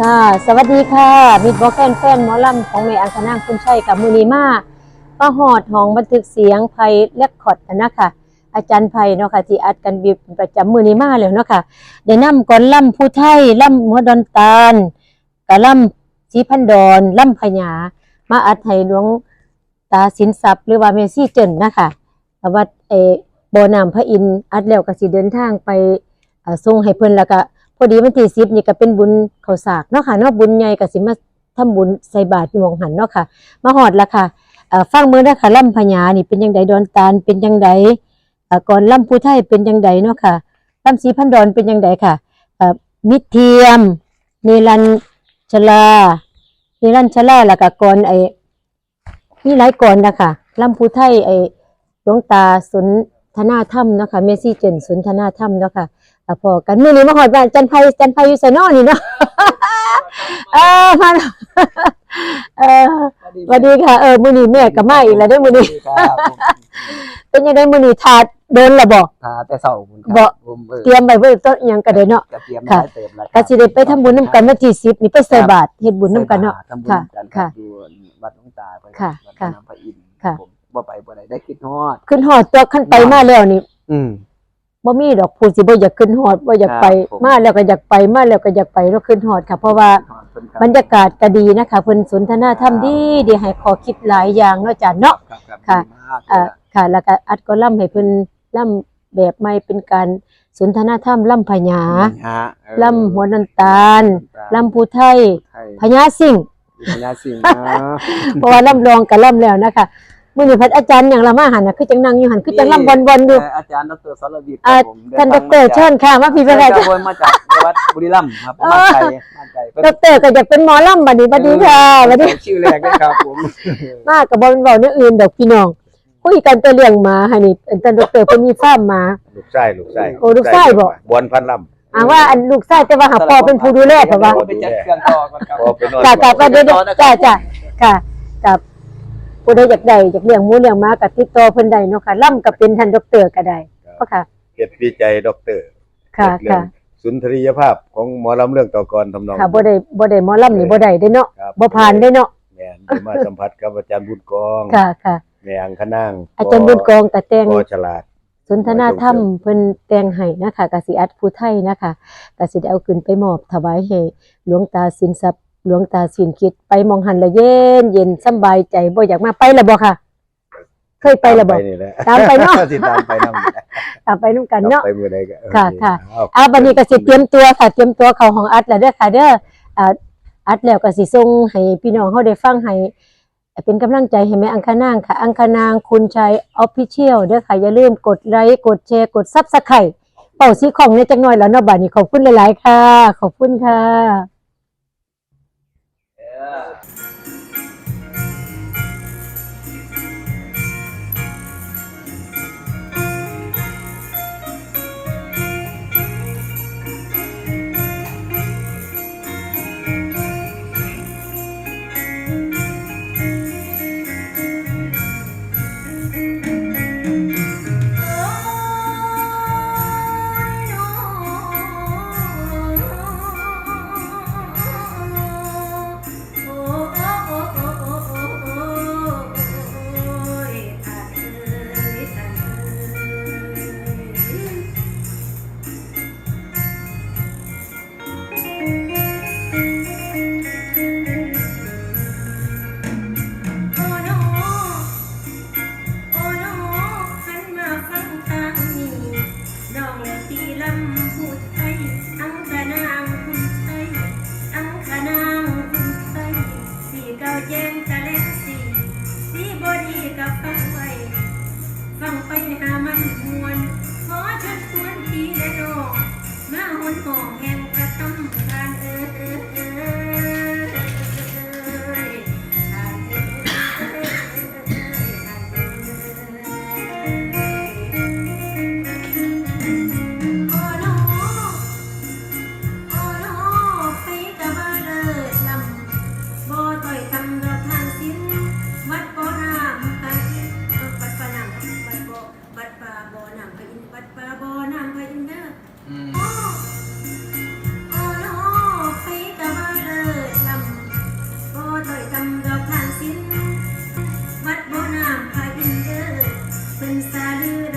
ค่ะสวัสดีค่ะมิดบอกแฟนแฟนหมอลำของแม่อังคณางคุณชัยกับมือนีมาป้าหอดของบันทึกเสียงไพเลคคอร์ดนะคะอาจารย์ไพเนาะค่ะที่อัดกันบีบประจำมือนีมาแล้วเนาะค่ะเดี๋ยวนํก่อนล่ำผู้ไทยล่ำหัวดอนตาลกับล่ำสีพันดอนล่ำพญามาอัดให้หลวงตาสินทรัพย์หรือว่าเมซี่เจนนะคะวัดเออบ่อน้ำพระอินอัดแล้วก็สิเดินทางไปส่งให้เพิ่นแล้วก็ อดีวันที่สิบนี่ก็เป็นบุญเขาวสากเนาะค่ะเนาะบุญใหญ่ก็สิมาทำบุญใส่บาตรอยู่มองหันเนาะค่ะ มาหอดละค่ะเอ่อฟังมือนะคะล่ำพญานี่เป็นยังไงดอนตาลเป็นยังไงเอ่อก่อนล่ำผู้ไทยเป็นยังไงเนาะค่ะล่ำสีพันดอนเป็นยังไงค่ะเอ่อมิตรเทียมเนรัญชลาเนรัญชลาล้วก็ก่อนไอ้มีหลายก่อนนะคะล่ำผู้ไทยไอ้หลวงตาสุน ทนาธรรมเนาะค่ะเมซี่เจนสุนทนาธรรมเนาะค่ะอะพอกันมื้อนี้มาหอดบ้านจันไพจันไพอยู่ไสนอนี่เนาะเออมาแล้วเออสวัสดีค่ะ เออมื้อนี้แม่ก็มาอีกแล้วเด้อมื้อนี้ครับผมเป็นยังไงมื้อนี้ทาเดินละบ่ทาแต่เสาคุณบ่ผมเออเตรียมไว้เบิ่ต้นอิหยังก็ได้เนาะจะเตรียมค่ะไว้เติมแล้วก็สิได้ไปทำบุญนํกันวันที่10นี่ไปใส่บาตรเฮ็ดบุญนํกันเนาะทำบุญค่ะกันคค่ะรับอยู่วัดหลวงตาไปค่ะวัดค่ะน้ำพระอินทร์ค่ะ ผม บ่ไปบ่ได้ได้คิดฮอด ขึ้นฮอดตัวขั้นไปมาแล้วนี่อืม บ่มีดอกผู้สิบ่อยากขึ้นฮอดบ่อยากไปครับผม มาแล้วก็อยากไปมาแล้วก็อยากไปแล้วขึ้นฮอดค่ะ เพราะว่าฮอดเพิ่นครับ บรรยากาศก็ดีนะคะเพิ่นสนทนาธรรมดีดีให้ขอคิดหลายอย่างเนาะจ้ะเนาะ ครับครับค่ะ ดีมากเลยอ่าค่ะแล้วก็อัดก็ล่ำให้เพิ่นล่ำแบบใหม่เป็นการสนทนาธรรมล่ำพญาฮะเออล่ำหัวนันตาลล่ล่ำผู้ไทยไทยพญาสิ่ง พญาสิงห์นะเพราะว่าล่ำรองกับล่ำแล้วนะคะ มื้อนี้พัดอาจารย์อย่างละมาหันน่ะคือจังนั่งอยู่หันคือจังล่ำบอลๆอยู่เอาจารย์ดรสรวิทย์คอ่ารับผมท่านดอกเตอรเชิญค่ะมาพี่เป็นไรเดินทางมาจากวัดบุรีรัมย์ครับเออบ้านไกลบ้านไกลเพิ่นดอกเตอรก็อยากเป็นหมอล่ำบัดนี้บัดนี้ค่ะบัดนี้ชื่อแรกเลยครับผมมากับบอลเบาเนื้ออื่นดอกพี่น้องคุยกันแต่เลี้ยงหมาให้นี่อันท่านดอกเตอรเพิ่นมีฟาร์มหมาลูกไส้ลูกไส้โอ้ลูกไส้บ่บวนพันลอ่าว่าอันลูกชายแต่ว่าหาพ่อเป็นผู้ดูแลเพราะว่าไปจัดเครื่องต่อก่อนครับำพอไปนอนจ้าจ้าก็เดี๋ยวๆจ้าจ้าค่ะกับ ผู้ใดอยากได้อยากเลี้ยงหมูเลี้ยงหมาก็ติดต่อเพิ่นได้เนาะค่ะล่ำก็เป็นท่านดอกเตอรก็ได้เพราะค่ะเกียรติวิจัยด็อกเตอร์ค่ะเรื่ค่ะ สุนทรียภาพของหมอลำเรื่องต่อกรทำนองค่ะบ่ได้บ่ได้หมอล่ำนี่บ่ได้เด้เนาะครับบ่ผ่านได้เนาะแม่นได้มาสัมผัสกับอาจารย์บุญกอง ค่ะค่ะ แม่อังคณางอาจารย์บุญกองก็แต่ง ก็ฉลาด สนทนาธรรมเพิ่นแต่งให้นะคะกสิอัดผู้ไทยนะคะกสิได้เอาขึ้นไปมอบถวายให้หลวงตาสินทรัพย์ หลวงตาสินคิดไปมองหันละเย็นเย็นสำบายใจบ่อยากมาไปละบ่ค่ะ เคยไปละบ่ตามนี่แหละตามไปเนาะสิตามไปนำนี่แหละตามไปนู่นกันเนาะไปมื้อใดก็ค่ะค่ะเอาอ่าบัดนี้ก็สิเตรียมตัวค่ะเตรียมตัวเข้าห้องอัดแล้วเด้อค่ะเด้ออ่าอัดแล้วก็สิส่งให้พี่น้องเฮาได้ฟังให้เป็นกำลังใจให้แม่อังคานางค่ะ อังคานางคุณชัยออฟฟิเชียลเด้อค่ะ อย่าลืมกดไลค์กดแชร์กด Subscribe เป่าสีของในจักหน่อยแล้วเนาะบัดนี้ขอบคุณหลาย ๆ ค่ะ ขอบคุณค่ะ yeah. จ้าแย่งจะเล่นสีสีบอดีกับฟังไว้ฟังไปหามันมวนขอฉันควรที่และน้องมาหนหองแห่งประตำการเออ Amen.